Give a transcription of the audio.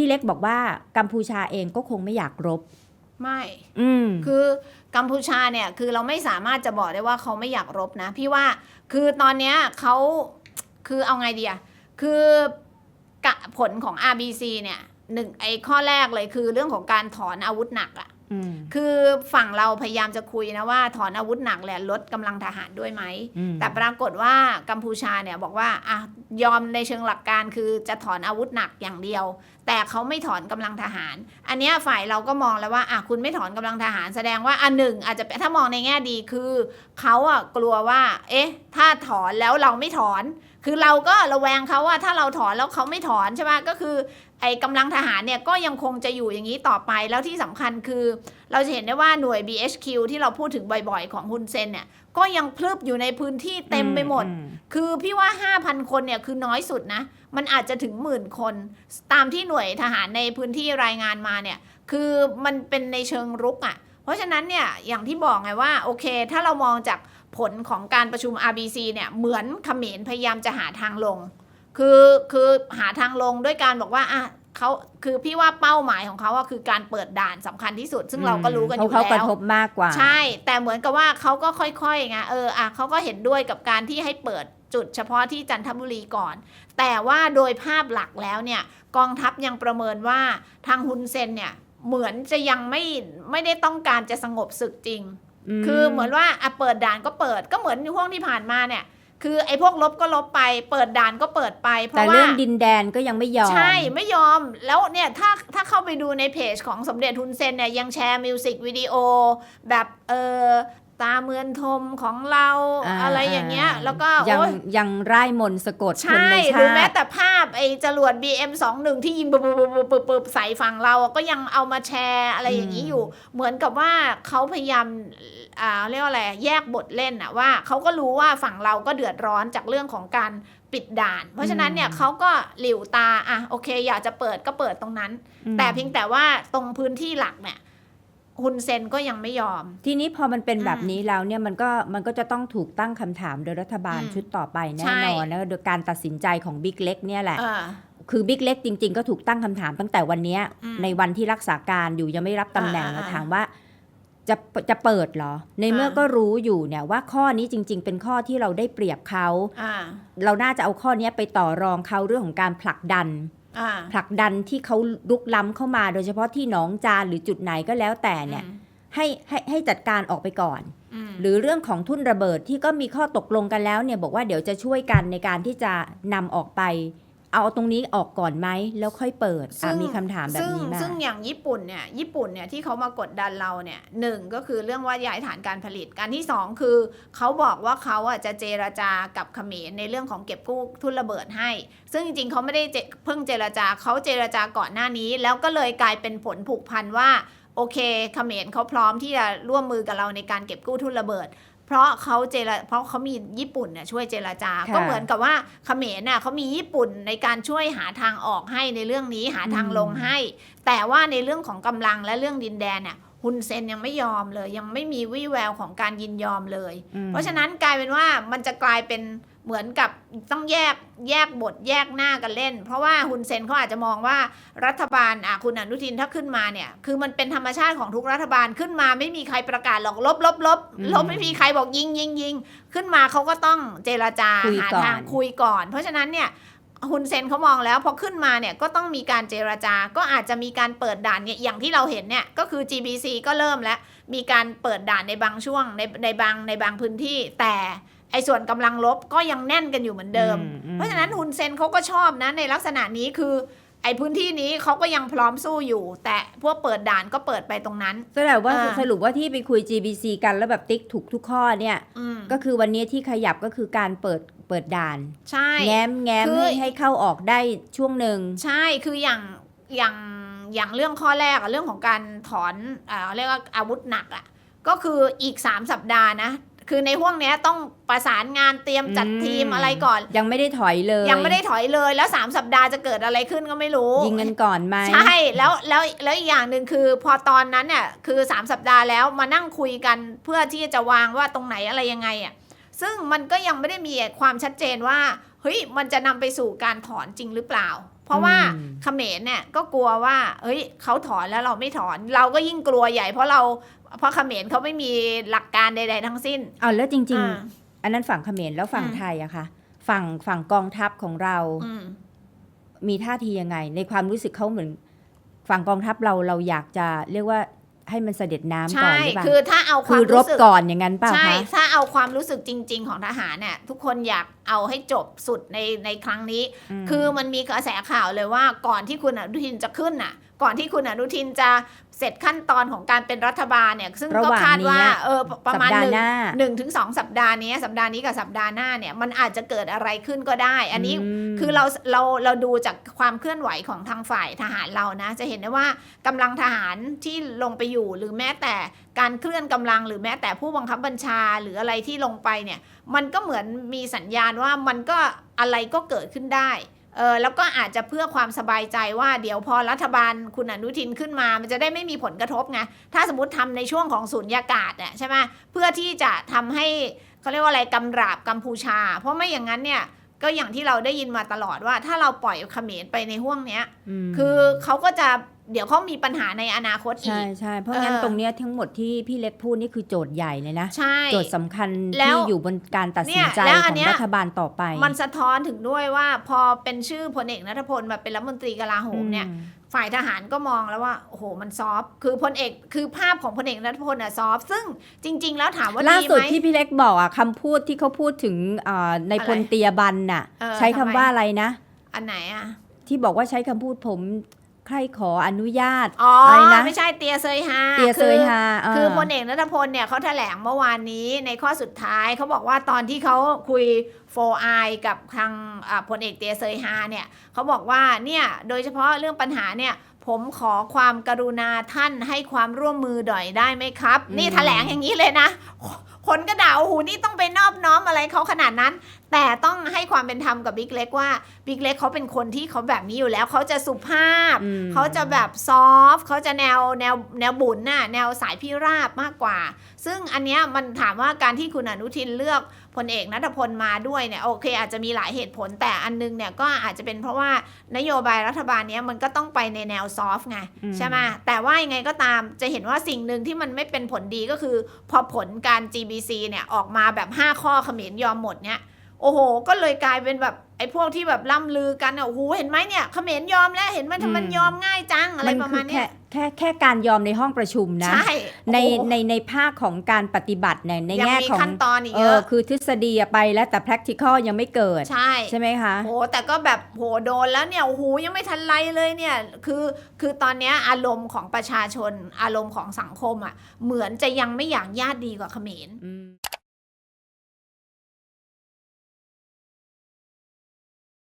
พี่เล็กบอกว่ากัมพูชาเองก็คงไม่อยากรบ ไม่ อืม คือกัมพูชาเนี่ยคือเราไม่สามารถจะบอกได้ว่าเขาไม่อยากรบนะ พี่ว่าคือตอนเนี้ยเขาคือเอาไงดีอะคือกะผลของ RBC เนี่ยหนึ่งไอ้ข้อแรกเลยคือเรื่องของการถอนอาวุธหนักอะอืม คือฝั่งเราพยายามจะคุยนะว่าถอนอาวุธหนักแหละลดกำลังทหารด้วยไหมอืมแต่ปรากฏว่ากัมพูชาเนี่ยบอกว่าอะยอมในเชิงหลักการคือจะถอนอาวุธหนักอย่างเดียว แต่เขาไม่ถอนกำลังทหาร อันเนี้ยฝ่ายเราก็มองแล้วว่าอะคุณไม่ถอนกำลังทหารแสดงว่าอันหนึ่งอาจจะเป็นถ้ามองในแง่ดีคือเขาอะกลัวว่า เอ๊ะ ถ้าถอนแล้วเราไม่ถอน คือเราก็ระแวงเขาว่าถ้าเราถอนแล้วเขาไม่ถอนใช่ไหมก็คือ ไอ้กำลังทหารเนี่ยก็ยังคงจะอยู่อย่างนี้ต่อไปแล้วที่สำคัญคือ เราจะเห็นได้ว่าหน่วย BHQ ที่เราพูดถึงบ่อยๆ ของฮุนเซนเนี่ยก็ยังพลึบอยู่ในพื้นที่เต็มไปหมดอืคือพี่ว่า 5,000 คนเนี่ยคือน้อยสุดนะ มันอาจจะถึงหมื่นคน ตามที่หน่วยทหารในพื้นที่รายงานมาเนี่ยคือมันเป็นในเชิงรุกอะ่ะ เพราะฉะนั้นเนี่ยอย่างที่บอกไงว่าโอเค ถ้าเรามองจากผลของการประชุม RBC เนี่ยเหมือนเขมรพยายามจะหาทางลง คือคือหาทางลงด้วยการบอกว่าอะ เขาคือพี่ว่าเป้าหมายของเขาอะคือการเปิดด่านสำคัญที่สุด ซึ่งเราก็รู้กันอยู่เพราะเขากแล้ระวทบมากกว่า ใช่ แต่เหมือนกับว่าเขาก็ค่อยๆไงเอออะเขาก็เห็นด้วยกับการที่ให้เปิดจุดเฉพาะที่จันทบุรีก่อน แต่ว่าโดยภาพหลักแล้วเนี่ยกองทัพยังประเมินว่าทางฮุนเซนเนี่ยเหมือนจะยังไม่ไม่ได้ต้องการจะสงบศึกจริงมคือเหมือนว่าอะเปิดด่านก็เปิดก็เหมือนในห่วงที่ผ่านมาเนี่ย คือไอ้พวกลบก็ลบไปเปิดด่านก็เปิดไป เพแต่ราะว่า เรื่องดินแดนก็ยังไม่ยอม ใช่ไม่ยอมแล้วเนี่ยถ้าถ้าเข้าไปดูในเพจของสมเด็จทุนเซนเนี่ยยังแชร์มิวสิกวิดีโอแบบเออ ตาเมือนทมของเราอ่าอะไรอย่างเงี้ยแล้วก็ยังโอ๊ยยังร่ายมนต์สะกดคนใช่ในหรือชาแม้ติแต่ภาพไอ้จรวด BM21 ที่ยิงปึ๊บปึ๊บปึ๊บปึ๊บปึ๊บใส่ฝั่งเราอะก็ยังเอามาแชร์อะไรอย่างนี้อยู่ เหมือนกับว่าเขาพยายามอ่าเรียกว่าอะไรแยกบทเล่นอะว่าเขาก็รู้ว่าฝั่งเราก็เดือดร้อนจากเรื่องของการปิดด่าน เพราะฉะนั้นเนี่ยเขาก็หลิวตาอะโอเค อยากจะเปิดก็เปิดตรงนั้น อืมแต่เพียงแต่ว่าตรงพื้นที่หลักเนี่ย ฮุนเซนก็ยังไม่ยอม ทีนี้พอมันเป็นอืมแบบนี้แล้วเนี่ยมันก็มันก็จะต้องถูกตั้งคำถามโดยรัฐบาลอืมชุดต่อไปแน่ใช่นอนนะโดยการตัดสินใจของบิ๊กเล็กเนี่ยแหละเออคือบิ๊กเล็กจริง ๆ ก็ถูกตั้งคำถามตั้งแต่วันเนี้ยอืมในวันที่รักษาการอยู่ยังไม่รับตำแหน่งอ่านะอ่าถามว่าจะจะเปิดเหรอ ในเมื่ออ่าก็รู้อยู่เนี่ยว่าข้อนี้จริง ๆ เป็นข้อที่เราได้เปรียบเขาอ่าเราน่าจะเอาข้อเนี้ยไปต่อรองเขาเรื่องของการผลักดันอ่า ผลักดันที่เขาลุกล้ำเข้ามาโดยเฉพาะที่หนองจานหรือจุดไหนก็แล้วแต่เนี่ยให้ให้ให้จัดการออกไปก่อนอืมหรือเรื่องของทุ่นระเบิดที่ก็มีข้อตกลงกันแล้วเนี่ยบอกว่าเดี๋ยวจะช่วยกันในการที่จะนำออกไป เอาตรงนี้ออกก่อนไหมแล้วค่อยเปิดซึ่อะงมีคำถามแบบซึ่งนี้มาซึ่งอย่างญี่ปุ่นเนี่ยญี่ปุ่นเนี่ยที่เขามากดดันเราเนี่ยหนึ่งก็คือเรื่องว่าย้ายฐานการผลิตการที่สองคือเขาบอกว่าเขาอะจะเจรจากับเขมรในเรื่องของเก็บกู้ทุนระเบิดให้ ซึ่งจริงๆเขาไม่ได้เจเพิ่งเจรจาเขาเจรจาก่อนหน้านี้ แล้วก็เลยกลายเป็นผลผูกพันว่าโอเคเขมรเขาพร้อมที่จะร่วมมือกับเราในการเก็บกู้ทุนระเบิด เพราะเขาเจรเพราะเขามีญี่ปุ่นเนี่ยช่วยเจรจาค่ะก็เหมือนกับว่าเขมรน่ะเขามีญี่ปุ่นในการช่วยหาทางออกให้ในเรื่องนี้หาทางลงให้ แต่ว่าในเรื่องของกำลังและเรื่องดินแดนเนี่ย ฮุนเซนยังไม่ยอมเลย ยังไม่มีวี่แววของการยินยอมเลยอืมเพราะฉะนั้นกลายเป็นว่ามันจะกลายเป็นเหมือนกับต้องแยกแยกบทแยกหน้ากันเล่น เพราะว่าฮุนเซนเขาอาจจะมองว่ารัฐบาลอะคุณอนุทินถ้าขึ้นมาเนี่ย คือมันเป็นธรรมชาติของทุกรัฐบาลขึ้นมาไม่มีใครประกาศหรอกลบลบลบอืมลบไม่มีใครบอกยิงยิงยิงขึ้นมาเขาก็ต้องเจรจาคุยหาก่อนทางคุยก่อน เพราะฉะนั้นเนี่ย ฮุนเซนเขามองแล้วพอขึ้นมาเนี่ยก็ต้องมีการเจรจาก็อาจจะมีการเปิดด่านเนี่ยอย่างที่เราเห็นเนี่ยก็คือ GBC ก็เริ่มแล้ว มีการเปิดด่านในบางช่วงในในบางในบางพื้นที่ แต่ไอ้ส่วนกำลังลบก็ยังแน่นกันอยู่เหมือนเดิมอือืมเพราะฉะนั้นฮุนเซนเขาก็ชอบนะในลักษณะนี้คือไอ้พื้นที่นี้เขาก็ยังพร้อมสู้อยู่ แต่พวกเปิดด่านก็เปิดไปตรงนั้นแสดงว่าอ่าสรุปว่าที่ไปคุย GBC กันแล้วแบบติ๊กถูกทุกข้อเนี่ยอืมก็คือวันนี้ที่ขยับก็คือการเปิด เปิดด่าน ใช่ แง้มแง้มคือ ให้ให้เข้าออกได้ช่วงหนึ่ง ใช่คืออย่างอย่างอย่างเรื่องข้อแรกอะเรื่องของการถอนอ่าเรียกว่าอาวุธหนักอะก็คืออีก 3 สัปดาห์นะ คือในห่วงเนี้ยต้องประสานงานเตรียมจัดอืม ทีมอะไรก่อน ยังไม่ได้ถอยเลยยังไม่ได้ถอยเลยแล้ว 3 สัปดาห์จะเกิดอะไรขึ้นก็ไม่รู้ ยิงกันก่อนไหม ใช่แล้วแล้วแล้วอีกอย่างหนึ่งคือพอตอนนั้นเนี่ยคือ 3 สัปดาห์แล้วมานั่งคุยกันเพื่อที่จะวางว่าตรงไหนอะไรยังไงอะ ซึ่งมันก็ยังไม่ได้มีความชัดเจนว่าเฮ้ยมันจะนำไปสู่การถอนจริงหรือเปล่า เพราะว่าอืมเขมรเนี่ยก็กลัวว่าเฮ้ยเขาถอนแล้วเราไม่ถอน เราก็ยิ่งกลัวใหญ่เพราะเราเพราะเขมรเขาไม่มีหลักการใด ๆ ทั้งสิ้นเอาแล้วจริงอ่าๆอันนั้นฝั่งเขมรแล้วฝั่งอืมไทยอะค่ะฝั่งฝั่งกองทัพของเราอืมมีท่าทียังไง ในความรู้สึกเขาเหมือน ฝั่งกองทัพเราเราอยากจะเรียกว่า ให้มันเสด็จน้ำก่อนใช่หรือเปล่าคือถ้าเอาคคืวามอรบรู้สึกก่อนอย่างนั้นเปล่าใช่คะถ้าเอาความรู้สึกจริง ๆ ของทหารเนี่ยทุกคนอยากเอาให้จบสุดในในครั้งนี้ มคือมันมีกระแสข่าวเลยว่าก่อนที่คุณอนุทินจะขึ้นน่ะ ก่อนที่คุณอนุทินจะเสร็จขั้นตอนของการเป็นรัฐบาลเนี่ยซึ่งระก็หว่างคาดว่าเนี้ยเออประมาณสัปหดาห์นึ่งหน้าหนึ่งถึงสองสัปดาห์นี้สัปดาห์นี้กับสัปดาห์หน้าเนี่ยมันอาจจะเกิดอะไรขึ้นก็ได้ อันนี้มคือเราเราเราดูจากความเคลื่อนไหวของทางฝ่ายทหารเรานะ จะเห็นได้ว่ากำลังทหารที่ลงไปอยู่หรือแม้แต่การเคลื่อนกำลังหรือแม้แต่ผู้บังคับบัญชาหรืออะไรที่ลงไปเนี่ยมันก็เหมือนมีสัญญาณว่ามันก็อะไรก็เกิดขึ้นได้ เออแล้วก็อาจจะเพื่อความสบายใจว่าเดี๋ยวพอรัฐบาลคุณอนุทินขึ้นมา มันจะได้ไม่มีผลกระทบไงถ้าสมมติทำในช่วงของสุญญากาศเนี่ยใช่ไหมเพื่อที่จะทำให้เขาเรียกว่าอะไรกำราบกัมพูชา เพราะไม่อย่างนั้นเนี่ยก็อย่างที่เราได้ยินมาตลอดว่า ถ้าเราปล่อยเขมรไปในห่วงเนี้ยมคือเขาก็จะ เดี๋ยวเขามีปัญหาในอนาคตอีใช่กใช่เพราะงั้นเออตรงเนี้ยทั้งหมดที่พี่เล็กพูดนี่คือโจทย์ใหญ่เลยนะ ใช่ โจทย์สำคัญแล้วที่อยู่บนการตัดสินใจเนี่ยแล้วขอัอนงเนี้ยรัฐบาลต่อไป มันสะท้อนถึงด้วยว่าพอเป็นชื่อพลเอกนัทพลมาเป็นรัฐมนตรีกลาโหมเนี่ยอืมฝ่ายทหารก็มองแล้วว่าโอ้โหมันซอฟต์คือพลเอกคือภาพของพลเอกนัทพลอะซอฟต์ซึ่งจริง ๆ แล้วถามว่าล่าดีสุดไหมที่พี่เล็กบอกอะคำพูดที่เขาพูดถึงเอ่อในอะไรพลเตียบันน่ะเออใช้คำทำไมว่าอะไรนะ อันไหนอะที่บอกว่าใช้คำพูดผม ใครขออนุญาตอ๋ออะไรนะไม่ใช่เตียเซยฮาเตียเซยฮาคือคือพลเอกนัทพลเนี่ยเขาแถลงเมื่อวานนี้ในข้อสุดท้ายเขาบอกว่าตอนที่เขาคุยโฟไอกับทางอ่าพลเอกเตียเซยฮาเนี่ยเขาบอกว่าเนี่ยโดยเฉพาะเรื่องปัญหาเนี่ยผมขอความกรุณาท่านให้ความร่วมมือหน่อยได้ไหมครับ นี่แถลงอย่างนี้เลยนะ คนก็ด่าโอ้โหนี่ต้องไปนอบน้อมอะไรเขาขนาดนั้น แต่ต้องให้ความเป็นธรรมกับบิ๊กเล็กว่าบิ๊กเล็กเขาเป็นคนที่เขาแบบนี้อยู่แล้วเขาจะสุภาพอืมเขาจะแบบซอฟต์เขาจะแนวแนวแนวบุญน่ะแนวสายพิราบมากกว่า ซึ่งอันเนี้ยมันถามว่าการที่คุณอนุทินเลือกพลเอกนัทพลมาด้วยเนี่ยโอเค อาจจะมีหลายเหตุผลแต่อันนึงเนี่ยก็อาจจะเป็นเพราะว่านโยบายรัฐบาลเนี้ยมันก็ต้องไปในแนวซอฟต์ไงอืมใช่ไหมแต่ว่ายังไงก็ตามจะเห็นว่าสิ่งหนึ่งที่มันไม่เป็นผลดีก็คือ พอผลการ GBC เนี่ยออกมาแบบ 5 ข้อเขมรยอมหมดเนี่ย โอ้โห ก็เลยกลายเป็นแบบไอ้พวกที่แบบล่ำลือกันอะโอ้โหเห็นไหมเนี่ยเขมรยอมแล้วเห็นไหมทำไมมันยอมง่ายจังอะไรมันประคืมาอณแค่เนี้ยแค่แค่การยอมในห้องประชุมนะใช่ในโอ้โหในในภาคของการปฏิบัติเนี่ยในยังแง่มีของขั้นตอนอีกเอเยออะคือทฤษฎีอะไปแล้วแต่ practical ยังไม่เกิด ใช่ใช่ไหมคะโหแต่ก็แบบโหโดนแล้วเนี่ยโอ้โหยังไม่ทันไรเลยเนี่ยคือคือตอนเนี้ยอารมณ์ของประชาชนอารมณ์ของสังคมอะเหมือนจะยังไม่อยากญาติดีกว่าเขมรอืม